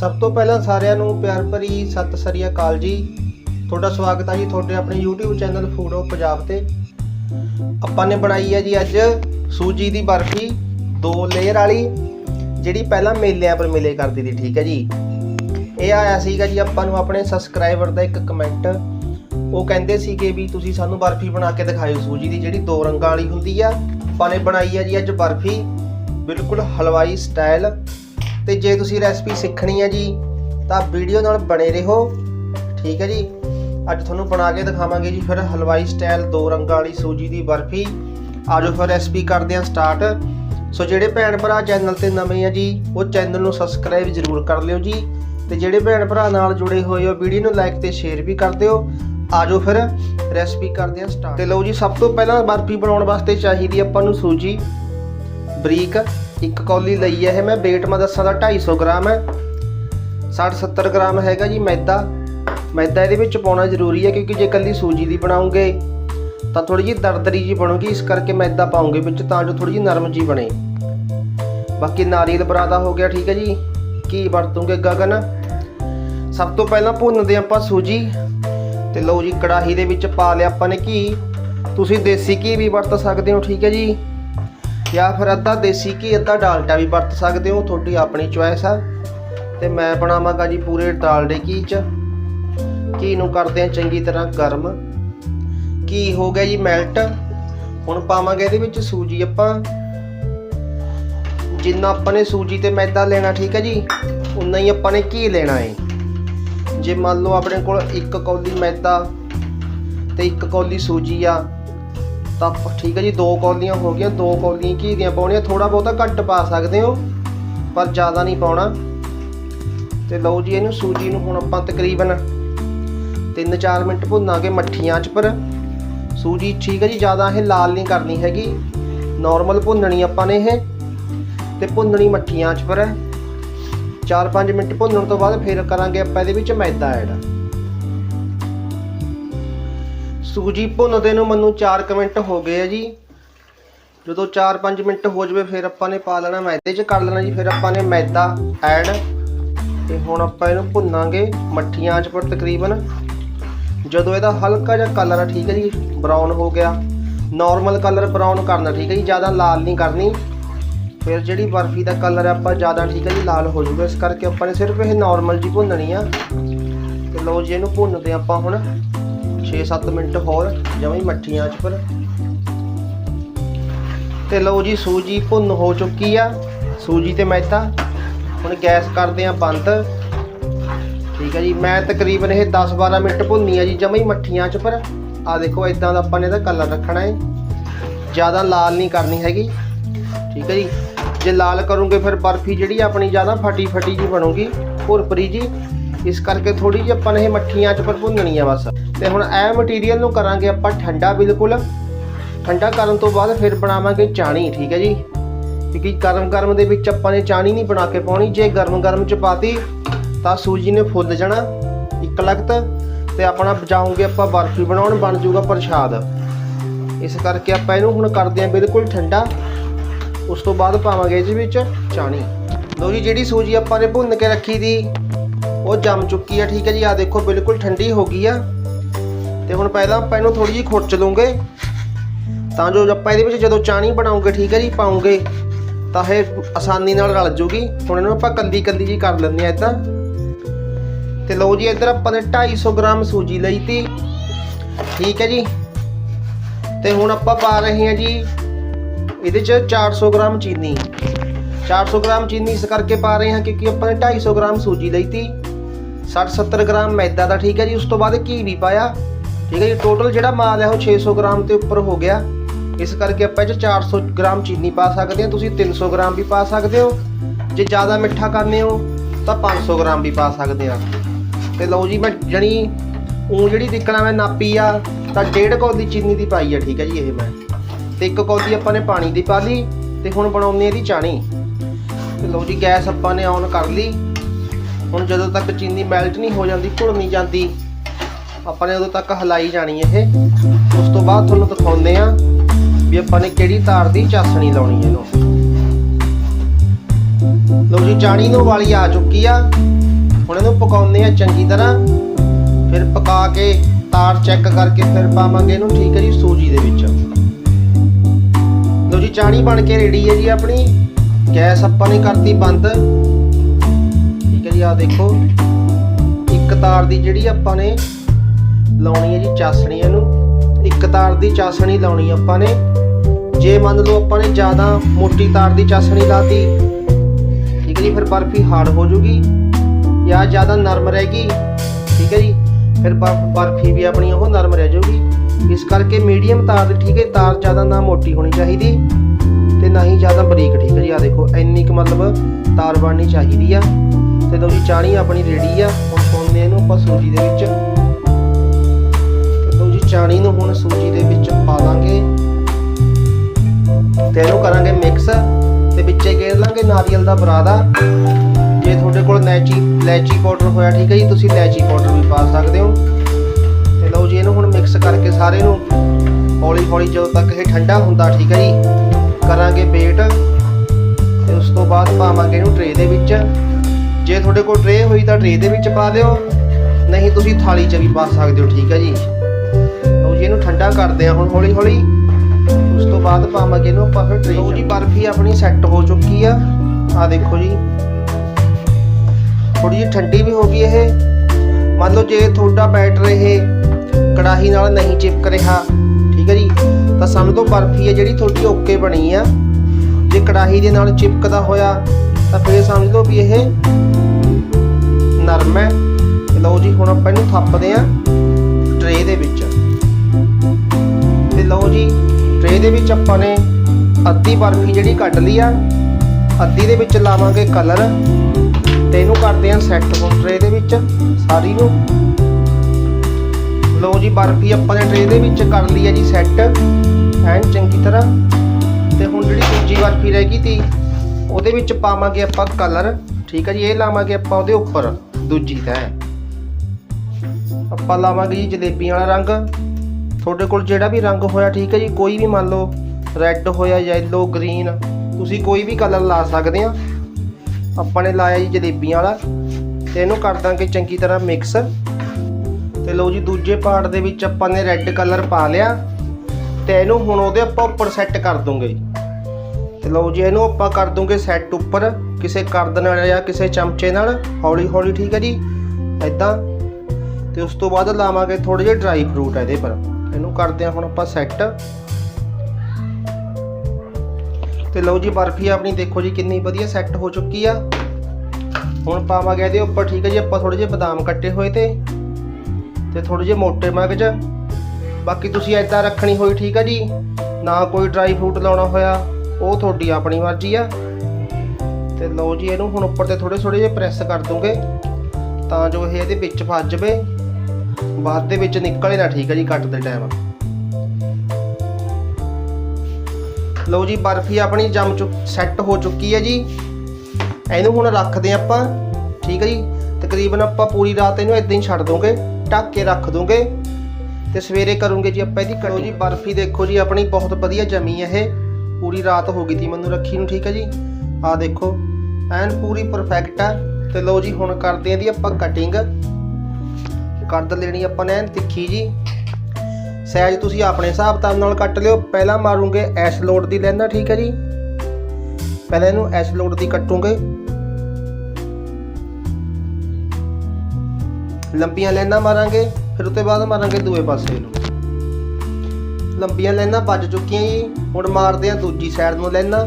ਸਭ ਤੋਂ ਪਹਿਲਾਂ ਸਾਰਿਆਂ ਨੂੰ ਪਿਆਰ ਭਰੀ ਸਤਿ ਸ੍ਰੀ ਅਕਾਲ ਜੀ। ਤੁਹਾਡਾ ਸਵਾਗਤ ਹੈ ਜੀ ਤੁਹਾਡੇ ਆਪਣੇ YouTube channel food of Punjab ਤੇ। ਆਪਾਂ ਨੇ ਬਣਾਈ ਹੈ ਜੀ ਅੱਜ ਸੂਜੀ ਦੀ ਬਰਫੀ, ਦੋ ਲੇਅਰ ਵਾਲੀ, ਜਿਹੜੀ ਪਹਿਲਾਂ ਮੇਲਿਆਂ ਪਰ ਮਿਲੇ ਕਰਦੀ ਸੀ, ਠੀਕ ਹੈ ਜੀ। ਇਹ ਆਇਆ ਸੀਗਾ ਜੀ ਆਪਾਂ ਨੂੰ ਆਪਣੇ ਸਬਸਕ੍ਰਾਈਬਰ ਦਾ ਇੱਕ ਕਮੈਂਟ ਉਹ ਕਹਿੰਦੇ ਸੀਗੇ ਵੀ ਤੁਸੀਂ ਸਾਨੂੰ ਬਰਫੀ ਬਣਾ ਕੇ ਦਿਖਾਇਓ ਸੂਜੀ ਦੀ, ਜਿਹੜੀ ਦੋ ਰੰਗਾਂ ਵਾਲੀ ਹੁੰਦੀ ਆ। ਆਪਾਂ ਨੇ ਬਣਾਈ ਹੈ ਜੀ ਅੱਜ ਬਰਫੀ, ਬਿਲਕੁਲ ਹਲਵਾਈ ਸਟਾਈਲ ਤੇ ਜੇ ਤੁਸੀਂ ਰੈਸਪੀ ਸਿੱਖਣੀ ਹੈ ਜੀ, ਤਾਂ ਵੀਡੀਓ ਨਾਲ ਬਣੇ ਰਹੋ। ਠੀਕ ਹੈ ਜੀ? ਅੱਜ ਤੁਹਾਨੂੰ ਬਣਾ ਕੇ ਦਿਖਾਵਾਂਗੇ ਜੀ ਫਿਰ ਹਲਵਾਈ ਸਟਾਈਲ ਦੋ ਰੰਗਾਂ ਵਾਲੀ ਸੂਜੀ ਦੀ ਬਰਫੀ। ਆਜੋ ਫਿਰ ਰੈਸਪੀ ਕਰਦੇ ਹਾਂ ਸਟਾਰਟ ਸੋ ਜਿਹੜੇ ਭੈਣ ਭਰਾ ਚੈਨਲ ਤੇ ਨਵੇਂ ਆ ਜੀ, ਉਹ ਚੈਨਲ ਨੂੰ ਸਬਸਕ੍ਰਾਈਬ ਜ਼ਰੂਰ ਕਰ ਲਿਓ ਜੀ। ਤੇ ਜਿਹੜੇ ਭੈਣ ਭਰਾ ਨਾਲ ਜੁੜੇ ਹੋਏ ਹੋ, ਵੀਡੀਓ ਨੂੰ ਲਾਈਕ ਤੇ ਸ਼ੇਅਰ ਵੀ ਕਰ ਦਿਓ। ਆਜੋ ਫਿਰ ਰੈਸਪੀ ਕਰਦੇ ਹਾਂ ਸਟਾਰਟ ਤੇ ਲਓ ਜੀ, ਸਭ ਤੋਂ ਪਹਿਲਾਂ ਬਰਫੀ ਬਣਾਉਣ ਵਾਸਤੇ ਚਾਹੀਦੀ ਆਪਾਂ ਨੂੰ ਸੂਜੀ, ਬਰੀਕ ਇੱਕ ਕੌਲੀ ਲਈ ਹੈ ਇਹ, ਮੈਂ weight ਮੈਂ ਦੱਸਾਂ ਦਾ 250 ਗ੍ਰਾਮ ਹੈ। 60 70 ਗ੍ਰਾਮ ਹੈਗਾ ਜੀ ਮੈਦਾ। ਮੈਦਾ ਇਹਦੇ ਵਿੱਚ ਪਾਉਣਾ ਜ਼ਰੂਰੀ ਹੈ ਕਿਉਂਕਿ ਜੇ ਕੱਲੀ ਸੂਜੀ ਦੀ ਬਣਾਉਂਗੇ, ਤਾਂ ਥੋੜੀ ਜਿਹੀ ਦਰਦਰੀ ਜੀ ਬਣੂਗੀ, ਇਸ ਕਰਕੇ ਮੈਦਾ ਪਾਉਂਗੇ ਵਿੱਚ ਤਾਂ ਜੋ ਥੋੜੀ ਜਿਹੀ ਨਰਮ ਜੀ ਬਣੇ। ਬਾਕੀ ਨਾਰੀਅਲ ਬਰਾਦਾ ਹੋ ਗਿਆ, ਠੀਕ ਹੈ ਜੀ। ਕੀ ਵਰਤੂਗੇ ਗਗਨ? ਸਭ ਤੋਂ ਪਹਿਲਾਂ ਭੁੰਨਦੇ ਆਪਾਂ ਸੂਜੀ। ਤੇ ਲਓ ਜੀ, ਕੜਾਹੀ ਦੇ ਵਿੱਚ ਪਾ ਲਿਆ ਆਪਾਂ ਨੇ ਘੀ। ਤੁਸੀਂ ਦੇਸੀ ਘੀ ਵੀ ਵਰਤ ਸਕਦੇ ਹੋ, ਠੀਕ ਹੈ ਜੀ। ਜਾਂ ਫਿਰ ਅੱਧਾ ਦੇਸੀ ਘੀ, ਅੱਧਾ ਡਾਲਡਾ ਵੀ ਵਰਤ ਸਕਦੇ ਹੋ ਤੁਹਾਡੀ ਆਪਣੀ ਚੁਆਇਸ ਆ। ਤੇ ਮੈਂ ਬਣਾਵਾਂਗਾ ਜੀ ਪੂਰੇ ਡਾਲਡੇ ਘੀ ਚ। ਘੀ ਨੂੰ ਕਰਦੇ ਆ ਚੰਗੀ ਤਰ੍ਹਾਂ ਗਰਮ। ਘੀ ਹੋ ਗਿਆ ਜੀ ਮੈਲਟ ਹੁਣ ਪਾਵਾਂਗੇ ਇਹਦੇ ਵਿੱਚ ਸੂਜੀ ਆਪਾਂ। ਜਿੰਨਾ ਆਪਾਂ ਨੇ ਸੂਜੀ ਤੇ ਮੈਦਾ ਲੈਣਾ, ਠੀਕ ਹੈ ਜੀ ਉਨਾ ਹੀ ਆਪਾਂ ਨੇ ਘੀ ਲੈਣਾ ਹੈ ਜੇ ਮੰਨ ਲਓ ਆਪਣੇ ਕੋਲ ਇੱਕ ਕੌਲੀ ਮੈਦਾ ਤੇ ਇੱਕ ਕੌਲੀ ਸੂਜੀ ਆ ਤਾਂ ਠੀਕ ਹੈ ਜੀ, ਦੋ ਕੌਲੀਆਂ ਹੋ ਗਈਆਂ, ਦੋ ਕੌਲੀਆਂ ਘੀ ਦੀਆਂ ਪਾਉਣੀਆਂ ਥੋੜਾ ਬਹੁਤਾ ਘੱਟ ਪਾ ਸਕਦੇ ਹੋ, ਪਰ ਜ਼ਿਆਦਾ ਨਹੀਂ ਪਾਉਣਾ। ਤੇ ਲਓ ਜੀ, ਇਹਨੂੰ ਸੂਜੀ ਨੂੰ ਹੁਣ ਆਪਾਂ ਤਕਰੀਬਨ 3-4 ਮਿੰਟ ਭੁੰਨਾਂਗੇ ਮੱਠੀਆਂ 'ਚ ਪਰ ਸੂਜੀ ਠੀਕ ਹੈ ਜੀ, ਜ਼ਿਆਦਾ ਇਹ ਲਾਲ ਨਹੀਂ ਕਰਨੀ ਹੈਗੀ। ਨਾਰਮਲ ਭੁੰਨਣੀ ਆਪਾਂ ਨੇ ਇਹ ਤੇ ਭੁੰਨਣੀ ਮੱਠੀਆਂ 'ਚ ਪਰ ਹੈ 4-5 ਮਿੰਟ ਭੁੰਨਣ ਤੋਂ ਬਾਅਦ ਫਿਰ ਕਰਾਂਗੇ ਆਪਾਂ ਇਹਦੇ ਵਿੱਚ ਮੈਦਾ ਐਡ। ਸੂਜੀ ਭੁੰਨਦੇ ਨੂੰ ਮੈਨੂੰ 4 ਕੁ ਮਿੰਟ ਹੋ ਗਏ ਆ ਜੀ। ਜਦੋਂ 4-5 ਮਿੰਟ ਹੋ ਜਵੇ, ਫਿਰ ਆਪਾਂ ਨੇ ਪਾ ਲੈਣਾ ਮੈਦੇ 'ਚ ਕਰ ਲੈਣਾ ਜੀ। ਫਿਰ ਆਪਾਂ ਨੇ ਮੈਦਾ ਐਡ ਤੇ ਹੁਣ ਆਪਾਂ ਇਹਨੂੰ ਭੁੰਨਾਂਗੇ ਮੱਠੀਆਂ 'ਚ ਪਰ ਤਕਰੀਬਨ। ਜਦੋਂ ਇਹਦਾ ਹਲਕਾ ਜਿਹਾ ਕਲਰ ਆ, ਠੀਕ ਹੈ ਜੀ ਬਰਾਊਨ ਹੋ ਗਿਆ। ਨਾਰਮਲ ਕਲਰ ਬਰਾਊਨ ਕਰਨਾ, ਠੀਕ ਹੈ ਜੀ, ਜ਼ਿਆਦਾ ਲਾਲ ਨਹੀਂ ਕਰਨੀ। ਫਿਰ ਜਿਹੜੀ ਬਰਫੀ ਦਾ ਕਲਰ ਹੈ ਆਪਾਂ ਜ਼ਿਆਦਾ, ਠੀਕ ਹੈ ਜੀ, ਲਾਲ ਹੋ ਜਾਊਗਾ। ਇਸ ਕਰਕੇ ਆਪਾਂ ਨੇ ਸਿਰਫ ਇਹ ਨਾਰਮਲ ਜੀ ਭੁੰਨਣੀ ਆ। ਤੇ ਲਓ ਜੀ, ਇਹਨੂੰ ਭੁੰਨਦੇ ਆਪਾਂ ਹੁਣ। 6-7 ਮਿੰਟ ਹੋਰ, ਜਮਾਂ ਹੀ ਮੱਠੀਆਂ 'ਚ ਪਰ ਤੇ ਲਓ ਜੀ, ਸੂਜੀ ਭੁੰਨ ਹੋ ਚੁੱਕੀ ਆ। ਸੂਜੀ ਤੇ ਮੈਦਾ। ਹੁਣ ਗੈਸ ਕਰਦੇ ਆ ਬੰਦ। ਠੀਕ ਹੈ ਜੀ, ਮੈਂ ਤਕਰੀਬਨ ਇਹ 10-12 ਮਿੰਟ ਭੁੰਨੀ ਆ ਜੀ, ਜਮਾਂ ਹੀ ਮੱਠੀਆਂ 'ਚ ਪਰ ਆ ਦੇਖੋ ਇਦਾਂ ਦਾ ਆਪਾਂ ਨੇ ਇਹਦਾ ਕਲਰ ਰੱਖਣਾ ਹੈ ਜ਼ਿਆਦਾ ਲਾਲ ਨਹੀਂ ਕਰਨੀ ਹੈਗੀ। ਠੀਕ ਹੈ ਜੀ, ਜੇ ਲਾਲ ਕਰੋਗੇ ਫਿਰ ਬਰਫੀ ਜਿਹੜੀ ਆਪਣੀ ਜ਼ਿਆਦਾ ਫਟੀ ਫਟੀ ਜੀ ਬਣੂਗੀ, ਭੁਰਪਰੀ ਜੀ। ਇਸ ਕਰਕੇ ਥੋੜੀ ਜਿਹੀ ਆਪਾਂ ਨੇ ਇਹ ਮੱਠੀਆਂ 'ਚ ਪਰ ਭੁੰਨਣੀ ਆ ਬਸ। ਤੇ ਹੁਣ ਇਹ ਮਟੀਰੀਅਲ ਨੂੰ ਕਰਾਂਗੇ ਆਪਾਂ ਠੰਡਾ ਬਿਲਕੁਲ। ਠੰਡਾ ਕਰਨ ਤੋਂ ਬਾਅਦ ਫਿਰ ਬਣਾਵਾਂਗੇ ਚਾਣੀ, ਠੀਕ ਹੈ ਜੀ? ਕਿਉਂਕਿ ਗਰਮ ਗਰਮ ਦੇ ਵਿੱਚ ਆਪਾਂ ਨੇ ਚਾਣੀ ਨਹੀਂ ਬਣਾ ਕੇ ਪਾਉਣੀ। ਜੇ ਗਰਮ ਗਰਮ ਚ ਪਾਤੀ ਤਾਂ ਸੂਜੀ ਨੇ ਫੁੱਲ ਜਾਣਾ ਇੱਕ ਲਗਤ ਤੇ ਆਪਣਾ ਬਚਾਉਂਗੇ ਆਪਾਂ ਬਰਫੀ ਬਣਾਉਣ, ਬਣ ਜਾਊਗਾ ਪ੍ਰਸ਼ਾਦ। ਇਸ ਕਰਕੇ ਆਪਾਂ ਇਹਨੂੰ ਹੁਣ ਕਰਦੇ ਆਂ ਬਿਲਕੁਲ ਠੰਡਾ। ਉਸ ਤੋਂ ਬਾਅਦ ਪਾਵਾਂਗੇ ਇਹਦੇ ਵਿੱਚ ਚਾਣੀ। ਲੋ ਜੀ, ਜਿਹੜੀ ਸੂਜੀ ਆਪਾਂ ਨੇ ਭੁੰਨ ਕੇ ਰੱਖੀ ਦੀ, ਉਹ ਜੰਮ ਚੁੱਕੀ ਆ, ਠੀਕ ਹੈ ਜੀ? ਆ ਦੇਖੋ, ਬਿਲਕੁਲ ਠੰਡੀ ਹੋ ਗਈ ਆ। ਤੇ ਹੁਣ ਪਹਿਲਾਂ ਆਪਾਂ ਇਹਨੂੰ ਥੋੜੀ ਜਿਹੀ ਖੁਰਚ ਲੂੰਗੇ ਤਾਂ ਜੋ ਆਪਾਂ ਇਹਦੇ ਵਿੱਚ ਜਦੋਂ ਚਾਣੀ ਬਣਾਉਂਗੇ, ਠੀਕ ਹੈ ਜੀ, ਪਾਉਂਗੇ, ਤਾਂ ਇਹ ਆਸਾਨੀ ਨਾਲ ਰਲ ਜੂਗੀ। ਹੁਣ ਇਹਨੂੰ ਆਪਾਂ ਕੱਲੀ ਕੱਲੀ ਜੀ ਕਰ ਲੈਂਦੇ ਆ ਇਦਾਂ। ਤੇ ਲਓ ਜੀ, ਇੱਧਰ ਆਪਾਂ ਨੇ 250 ਗ੍ਰਾਮ ਸੂਜੀ ਲਈ ਤੀ। ਠੀਕ ਹੈ ਜੀ। ਤੇ ਹੁਣ ਆਪਾਂ ਪਾ ਰਹੇ ਹਾਂ ਜੀ, ਇਹਦੇ ਚ 400 ਗ੍ਰਾਮ ਚੀਨੀ। 400 ਗ੍ਰਾਮ ਚੀਨੀ ਇਸ ਕਰਕੇ ਪਾ ਰਹੇ ਹਾਂ ਕਿਉਂਕਿ ਆਪਾਂ ਨੇ 250 ਗ੍ਰਾਮ ਸੂਜੀ ਲਈ ਤੀ। 60 70 ਗ੍ਰਾਮ ਮੈਦਾ ਦਾ, ਠੀਕ ਹੈ ਜੀ, ਉਸ ਤੋਂ ਬਾਅਦ ਘੀ ਵੀ ਪਾਇਆ। ਠੀਕ ਹੈ ਜੀ ਟੋਟਲ ਜਿਹੜਾ ਮਾਲ ਹੈ ਉਹ 600 ਗ੍ਰਾਮ ਤੇ ਉੱਪਰ ਹੋ ਗਿਆ। ਇਸ ਕਰਕੇ ਆਪਾਂ ਇਹ 'ਚ 400 ਗ੍ਰਾਮ ਚੀਨੀ ਪਾ ਸਕਦੇ ਹਾਂ। ਤੁਸੀਂ 300 ਗ੍ਰਾਮ ਵੀ ਪਾ ਸਕਦੇ ਹੋ। ਜੇ ਜ਼ਿਆਦਾ ਮਿੱਠਾ ਕਰਨੇ ਹੋ, ਤਾਂ 500 ਗ੍ਰਾਮ ਵੀ ਪਾ ਸਕਦੇ ਆ ਤੇ ਲਓ ਜੀ, ਮੈਂ ਜਣੀ ਉਹ ਜਿਹੜੀ ਦਿੱਕਣਾ ਮੈਂ ਨਾਪੀ ਆ, ਤਾਂ ਡੇਢ ਕੌਲੀ ਚੀਨੀ ਦੀ ਪਾਈ ਆ, ਠੀਕ ਹੈ ਜੀ, ਇਹ ਮੈਂ। ਤੇ ਇੱਕ ਕੌਲੀ ਆਪਾਂ ਨੇ ਪਾਣੀ ਦੀ ਪਾ ਲਈ, ਤੇ ਹੁਣ ਬਣਾਉਂਦੇ ਬਣਾਉਣੀ ਇਹਦੀ ਚਾਣੀ। ਤੇ ਲਓ ਜੀ, ਗੈਸ ਆਪਾਂ ਨੇ ਔਨ ਕਰ ਲਈ। ਹੁਣ ਜਦੋਂ ਤੱਕ ਚੀਨੀ ਮੈਲਟ ਨਹੀਂ ਹੋ ਜਾਂਦੀ ਘੁਲ ਨਹੀਂ ਜਾਂਦੀ ਆਪਾਂ ਨੇ ਉਦੋਂ ਤੱਕ ਹਲਾਈ ਜਾਣੀ ਇਹ। ਉਸ ਤੋਂ ਬਾਅਦ ਤੁਹਾਨੂੰ ਦਿਖਾਉਂਦੇ ਆ ਵੀ ਆਪਾਂ ਨੇ ਕਿਹੜੀ ਤਾਰ ਦੀ ਚਾਸਣੀ ਲਾਉਣੀ ਹੈ ਇਹਨੂੰ। ਲਓ ਜੀ ਚਾਣੀ ਨੂੰ ਵਾਲੀ ਆ ਚੁੱਕੀ ਆ। ਹੁਣ ਇਹਨੂੰ ਪਕਾਉਂਦੇ ਆ ਚੰਗੀ ਤਰ੍ਹਾਂ। ਫਿਰ ਪਕਾ ਕੇ ਤਾਰ ਚੈੱਕ ਕਰਕੇ ਫਿਰ ਪਾਵਾਂਗੇ ਇਹਨੂੰ ਠੀਕ ਹੈ ਜੀ, ਸੂਜੀ ਦੇ ਵਿੱਚ। ਲੋ ਜੀ ਚਾਣੀ ਬਣ ਕੇ ਰੈਡੀ ਹੈ ਜੀ ਆਪਣੀ। ਗੈਸ ਆਪਾਂ ਨੇ ਕਰਤੀ ਬੰਦ। ਠੀਕ ਹੈ ਜੀ ਆ ਦੇਖੋ। ਇੱਕ ਤਾਰ ਦੀ ਜਿਹੜੀ ਆਪਾਂ ਨੇ ਲਾਉਣੀ ਹੈ ਜੀ ਚਾਸਣੀ ਇਹਨੂੰ। ਇੱਕ ਤਾਰ ਦੀ ਚਾਸਣੀ ਲਾਉਣੀ ਆਪਾਂ ਨੇ। ਜੇ ਮੰਨ ਲਓ ਆਪਾਂ ਨੇ ਜ਼ਿਆਦਾ ਮੋਟੀ ਤਾਰ ਦੀ ਚਾਸਣੀ ਲਾਤੀ, ਠੀਕ ਹੈ ਜੀ, ਫਿਰ ਬਰਫੀ ਹਾਰਡ ਹੋ ਜੂਗੀ ਜਾਂ ਜ਼ਿਆਦਾ ਨਰਮ ਰਹੇਗੀ ਠੀਕ ਹੈ ਜੀ, ਫਿਰ ਬਰਫ- ਬਰਫੀ ਵੀ ਆਪਣੀ ਉਹ ਨਰਮ ਰਹਿ ਜੂਗੀ। ਇਸ ਕਰਕੇ ਮੀਡੀਅਮ ਤਾਰ ਦੀ, ਠੀਕ ਹੈ, ਤਾਰ ਜ਼ਿਆਦਾ ਨਾ ਮੋਟੀ ਹੋਣੀ ਚਾਹੀਦੀ ਤੇ ਨਾ ਹੀ ਜ਼ਿਆਦਾ ਬਰੀਕ, ਠੀਕ ਹੈ ਜੀ ਆ ਦੇਖੋ, ਇੰਨੀ ਕੁ ਮਤਲਬ ਤਾਰ ਬਣਨੀ ਚਾਹੀਦੀ ਆ। ਤੇ ਲਓ ਜੀ, ਚਾਣੀ ਆਪਣੀ ਰੈਡੀ ਆ। ਹੁਣ ਪਾਉਂਦੇ ਇਹਨੂੰ ਆਪਾਂ ਸੂਜੀ ਦੇ ਵਿੱਚ। ਤੇ ਨੂੰ ਹੁਣ ਸੂਜੀ ਦੇ ਵਿੱਚ ਪਾ ਲਾਂਗੇ। ਤੇ ਇਹਨੂੰ ਕਰਾਂਗੇ ਮਿਕਸ ਤੇ ਵਿੱਚੇ ਗੇਰ ਲਾਂਗੇ ਨਾਰੀਅਲ ਦਾ ਬਰਾਦਾ। ਜੇ ਤੁਹਾਡੇ ਕੋਲ ਲੈਚੀ ਲੈਚੀ ਪਾਊਡਰ ਹੋਇਆ ਠੀਕ ਹੈ ਜੀ, ਤੁਸੀਂ ਲੈਚੀ ਪਾਊਡਰ ਵੀ ਪਾ ਸਕਦੇ ਹੋ। ਤੇ ਲਓ ਜੀ, ਇਹਨੂੰ ਹੁਣ ਮਿਕਸ ਕਰਕੇ ਸਾਰੇ ਨੂੰ ਹੌਲੀ ਹੌਲੀ ਜਦੋਂ ਤੱਕ ਇਹ ਠੰਡਾ ਹੁੰਦਾ ਠੀਕ ਹੈ ਜੀ, ਕਰਾਂਗੇ ਵੇਟ ਤੇ ਉਸ ਤੋਂ ਬਾਅਦ ਪਾਵਾਂਗੇ ਇਹਨੂੰ ਟਰੇ ਦੇ ਵਿੱਚ। ਜੇ ਤੁਹਾਡੇ ਕੋਲ ਟਰੇ ਹੋਈ ਤਾਂ ਟਰੇ ਦੇ ਵਿੱਚ ਪਾ ਦਿਓ, ਨਹੀਂ ਤੁਸੀਂ ਥਾਲੀ 'ਚ ਵੀ ਪਾ ਸਕਦੇ ਹੋ ਠੀਕ ਹੈ ਜੀ। ਜੀ ਇਹਨੂੰ ਠੰਡਾ ਕਰਦੇ ਆ ਹੁਣ ਹੌਲੀ ਹੌਲੀ। ਉਸ ਤੋਂ ਬਾਅਦ ਪਾਵਾਂਗੇ ਇਹਨੂੰ ਆਪਾਂ ਫਿਰ ਟਰੇ ਜੀ ਬਰਫੀ ਆਪਣੀ ਸੈੱਟ ਹੋ ਚੁੱਕੀ ਆ। ਆ ਦੇਖੋ ਜੀ। ਥੋੜੀ ਜਿਹੀ ਠੰਡੀ ਵੀ ਹੋ ਗਈ ਇਹ। ਮੰਨ ਲਓ ਜੇ ਤੁਹਾਡਾ ਬੈਟਰ ਇਹ ਕੜਾਹੀ ਨਾਲ ਨਹੀਂ ਚਿਪਕ ਰਿਹਾ ਠੀਕ ਹੈ ਜੀ ਤਾਂ ਸਮਝ ਲਓ ਬਰਫੀ ਹੈ ਜਿਹੜੀ ਤੁਹਾਡੀ ਓਕੇ ਬਣੀ ਆ। ਜੇ ਕੜਾਹੀ ਦੇ ਨਾਲ ਚਿਪਕਦਾ ਹੋਇਆ ਤਾਂ ਫਿਰ ਸਮਝ ਲਓ ਵੀ ਇਹ ਨਰਮ ਹੈ। ਲਓ ਜੀ ਹੁਣ ਆਪਾਂ ਇਹਨੂੰ ਥੱਪਦੇ ਆ ਟਰੇ ਦੇ ਵਿੱਚ। ਲਓ ਜੀ ਟਰੇ ਦੇ ਵਿੱਚ ਆਪਾਂ ਨੇ ਅੱਧੀ ਬਰਫੀ ਜਿਹੜੀ ਕੱਢ ਲਈ ਆ, ਅੱਧੀ ਦੇ ਵਿੱਚ ਲਾਵਾਂਗੇ ਕਲਰ ਤੇ ਇਹਨੂੰ ਕਰਦੇ ਹਾਂ ਸੈੱਟ ਹੁਣ ਟਰੇ ਦੇ ਵਿੱਚ ਸਾਰੀ ਨੂੰ। ਲਓ ਜੀ, ਬਰਫੀ ਆਪਾਂ ਨੇ ਟਰੇ ਦੇ ਵਿੱਚ ਕਰ ਲਈ ਹੈ ਜੀ ਸੈੱਟ ਐਨ ਚੰਗੀ ਤਰ੍ਹਾਂ। ਤੇ ਹੁਣ ਜਿਹੜੀ ਦੂਜੀ ਬਰਫੀ ਰਹਿ ਗਈ ਤੀ, ਉਹਦੇ ਵਿੱਚ ਪਾਵਾਂਗੇ ਆਪਾਂ ਕਲਰ ਠੀਕ ਹੈ ਜੀ, ਇਹ ਲਾਵਾਂਗੇ ਆਪਾਂ ਉਹਦੇ ਉੱਪਰ, ਦੂਜੀ ਤੈਂ। ਆਪਾਂ ਲਾਵਾਂਗੇ ਜੀ ਜਲੇਬੀ ਵਾਲਾ ਰੰਗ। ਤੁਹਾਡੇ ਕੋਲ ਜਿਹੜਾ ਵੀ ਰੰਗ ਹੋਇਆ, ਠੀਕ ਹੈ ਜੀ? ਕੋਈ ਵੀ ਮੰਨ ਲਓ ਰੈੱਡ ਹੋਇਆ ਯੈਲੋ ਗ੍ਰੀਨ ਤੁਸੀਂ ਕੋਈ ਵੀ ਕਲਰ ਲਾ ਸਕਦੇ ਆ। ਆਪਾਂ ਨੇ ਲਾਇਆ ਜੀ ਜਲੇਬੀਆਂ ਵਾਲਾ। ਤੇ ਇਹਨੂੰ ਕਰ ਦਾਂਗੇ ਚੰਗੀ ਤਰ੍ਹਾਂ ਮਿਕਸ ਤੇ ਲਓ ਜੀ, ਦੂਜੇ ਪਾਰਟ ਦੇ ਵਿੱਚ ਆਪਾਂ ਨੇ ਰੈੱਡ ਕਲਰ ਪਾ ਲਿਆ। ਤੇ ਇਹਨੂੰ ਹੁਣ ਉਹਦੇ ਆਪਾਂ ਉੱਪਰ ਸੈੱਟ ਕਰ ਦੂੰਗੇ ਤੇ ਲਓ ਜੀ, ਇਹਨੂੰ ਆਪਾਂ ਕਰ ਦੂੰਗੇ ਸੈੱਟ ਉੱਪਰ। ਕਿਸੇ ਕਰਦ ਨਾਲ ਜਾਂ ਕਿਸੇ ਚਮਚੇ ਨਾਲ, ਹੌਲੀ ਹੌਲੀ, ਠੀਕ ਹੈ ਜੀ? ਐਦਾਂ ਤੇ ਉਸ ਤੋਂ ਬਾਅਦ ਲਾਵਾਂਗੇ ਥੋੜੇ ਜਿਹੇ ਡਰਾਈ ਫਰੂਟ ਇਹਦੇ ਪਰ। ਇਹਨੂੰ ਕਰਦੇ ਆ ਹੁਣ ਆਪਾਂ ਸੈੱਟ ਤੇ ਲਓ ਜੀ ਬਰਫੀ ਆਪਣੀ ਦੇਖੋ ਜੀ ਕਿੰਨੀ ਵਧੀਆ ਸੈੱਟ ਹੋ ਚੁੱਕੀ ਆ। ਹੁਣ ਪਾਵਾਂਗੇ ਇਹਦੇ ਉੱਪਰ ਠੀਕ ਹੈ ਜੀ, ਆਪਾਂ ਥੋੜੇ ਜਿਹੇ ਬਦਾਮ ਕੱਟੇ ਹੋਏ ਤੇ ਤੇ ਥੋੜੇ ਜਿਹੇ ਮੋਟੇ ਮਗਜ ਬਾਕੀ ਤੁਸੀਂ ਐਦਾਂ ਰੱਖਣੀ ਹੋਈ ਠੀਕ ਆ ਜੀ, ਨਾ ਕੋਈ ਡਰਾਈ ਫਰੂਟ ਲਾਉਣਾ ਹੋਇਆ, ਉਹ ਤੁਹਾਡੀ ਆਪਣੀ ਮਰਜ਼ੀ ਆ। ਤੇ ਲਓ ਜੀ ਇਹਨੂੰ ਹੁਣ ਉੱਪਰ ਤੇ ਥੋੜੇ ਥੋੜੇ ਜਿਹੇ ਪ੍ਰੈਸ ਕਰ ਦੂੰਗੇ, ਤਾਂ ਜੋ ਇਹ ਇਹਦੇ ਵਿੱਚ ਫਸ ਜਾਵੇ। ਬਾਅਦ ਦੇ ਵਿੱਚ ਨਿਕਲੇ ਨਾ, ਠੀਕ ਹੈ ਜੀ ਕੱਟ ਦੇ ਟਾਈਮ ਲਓ ਜੀ, ਬਰਫੀ ਆਪਣੀ ਜੰਮ ਚੁੱਕ ਸੈੱਟ ਹੋ ਚੁੱਕੀ ਹੈ ਜੀ। ਇਹਨੂੰ ਹੁਣ ਰੱਖਦੇ ਹਾਂ ਆਪਾਂ, ਠੀਕ ਹੈ ਜੀ। ਤਕਰੀਬਨ ਆਪਾਂ ਪੂਰੀ ਰਾਤ ਇਹਨੂੰ ਇਦਾਂ ਹੀ ਛੱਡ ਦੋਗੇ ਢੱਕ ਕੇ ਰੱਖ ਦੋਗੇ ਤੇ ਸਵੇਰੇ ਕਰੂੰਗੇ ਜੀ ਆਪਾਂ ਇਹਦੀ ਕਟੋ ਜੀ, ਬਰਫੀ ਦੇਖੋ ਜੀ, ਆਪਣੀ ਬਹੁਤ ਵਧੀਆ ਜਮੀ ਹੈ ਇਹ। ਪੂਰੀ ਰਾਤ ਹੋ ਗਈ ਤੀ ਮੈਨੂੰ ਰੱਖੀ ਨੂੰ, ਠੀਕ ਹੈ ਜੀ। ਆਹ ਦੇਖੋ, ਐਨ ਪੂਰੀ ਪਰਫੈਕਟ ਆ ਤੇ ਲਓ ਜੀ, ਹੁਣ ਕਰਦੇ ਆਂ ਦੀ ਆਪਾਂ ਕਟਿੰਗ ਕੱਟ ਲੈਣੀ ਆਪਾਂ ਨੇ ਤਿੱਖੀ ਜੀ। ਸਾਈਜ਼ ਤੁਸੀਂ ਆਪਣੇ ਹਿਸਾਬ ਤਾਬ ਨਾਲ ਕੱਟ ਲਿਓ। ਪਹਿਲਾਂ ਮਾਰੂਗੇ ਐਸ ਲੋਡ ਦੀ ਲੈਣਾ ਠੀਕ ਹੈ ਜੀ। ਪਹਿਲਾਂ ਇਹਨੂੰ ਐਸ ਲੋਡ ਦੀ ਕੱਟੂਗੇ। ਲੰਬੀਆਂ ਲਾਈਨਾਂ ਮਾਰਾਂਗੇ, ਫਿਰ ਉਸ ਤੋਂ ਬਾਅਦ ਮਾਰਾਂਗੇ ਦੂਏ ਪਾਸੇ ਨੂੰ। ਲੰਬੀਆਂ ਲਾਈਨਾਂ ਵੱਜ ਚੁੱਕੀਆਂ ਜੀ। ਹੁਣ ਮਾਰਦੇ ਆ ਦੂਜੀ ਸਾਈਡ ਨੂੰ ਲਾਈਨਾਂ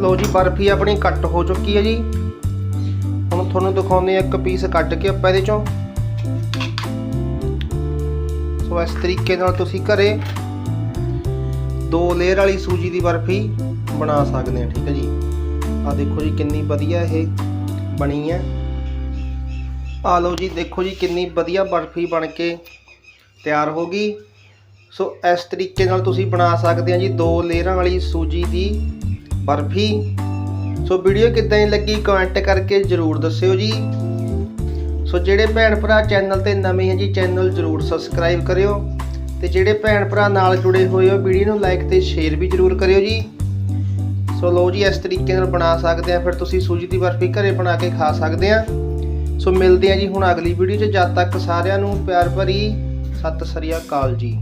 ਲੋ ਜੀ, ਬਰਫੀ ਆਪਣੀ ਕੱਟ ਹੋ ਚੁੱਕੀ ਹੈ ਜੀ। ਹੁਣ ਤੁਹਾਨੂੰ ਦਿਖਾਉਂਦੇ ਆ ਇੱਕ ਪੀਸ ਕੱਟ ਕੇ ਆਪਾਂ ਇਹਦੇ ਚੋਂ। ਸੋ ਇਸ ਤਰੀਕੇ ਨਾਲ ਤੁਸੀਂ ਘਰੇ ਦੋ ਲੇਅਰ ਵਾਲੀ ਸੂਜੀ ਦੀ ਬਰਫੀ ਬਣਾ ਸਕਦੇ ਆ ਠੀਕ ਹੈ ਜੀ। ਆ ਦੇਖੋ ਜੀ ਕਿੰਨੀ ਵਧੀਆ ਇਹ ਬਣੀ ਹੈ। ਆ ਲਓ ਜੀ, ਦੇਖੋ ਜੀ ਕਿੰਨੀ ਵਧੀਆ ਬਰਫੀ ਬਣ ਕੇ ਤਿਆਰ ਹੋ ਗਈ। ਸੋ ਇਸ ਤਰੀਕੇ ਨਾਲ ਤੁਸੀਂ ਬਣਾ ਸਕਦੇ ਆ ਜੀ ਦੋ ਲੇਅਰਾਂ ਵਾਲੀ ਸੂਜੀ ਦੀ ਬਰਫੀ। ਸੋ ਵੀਡੀਓ ਕਿੱਦਾਂ ਦੀ ਲੱਗੀ ਕਮੈਂਟ ਕਰਕੇ ਜਰੂਰ ਦੱਸਿਓ ਜੀ। ਸੋ ਜਿਹੜੇ ਭੈਣ ਭਰਾ ਚੈਨਲ ਤੇ ਨਵੇਂ ਹੈ ਜੀ, ਚੈਨਲ ਜਰੂਰ ਸਬਸਕ੍ਰਾਈਬ ਕਰਿਓ ਤੇ ਜਿਹੜੇ ਭੈਣ ਭਰਾ ਨਾਲ ਜੁੜੇ ਹੋਏ ਹੋ, ਵੀਡੀਓ ਨੂੰ ਲਾਈਕ ਤੇ ਸ਼ੇਅਰ ਵੀ ਜਰੂਰ ਕਰਿਓ ਜੀ। ਸੋ ਲੋ ਜੀ, ਇਸ ਤਰੀਕੇ ਨਾਲ ਬਣਾ ਸਕਦੇ ਆ, ਫਿਰ ਤੁਸੀਂ ਸੂਜੀ ਦੀ ਬਰਫੀ ਘਰੇ ਬਣਾ ਕੇ ਖਾ ਸਕਦੇ ਆ। ਸੋ ਮਿਲਦੇ ਆ ਜੀ ਹੁਣ ਅਗਲੀ ਵੀਡੀਓ 'ਚ, ਜਦ ਤੱਕ ਸਾਰਿਆਂ ਨੂੰ ਪਿਆਰ ਭਰੀ, ਸਤਿ ਸ੍ਰੀ ਅਕਾਲ ਜੀ।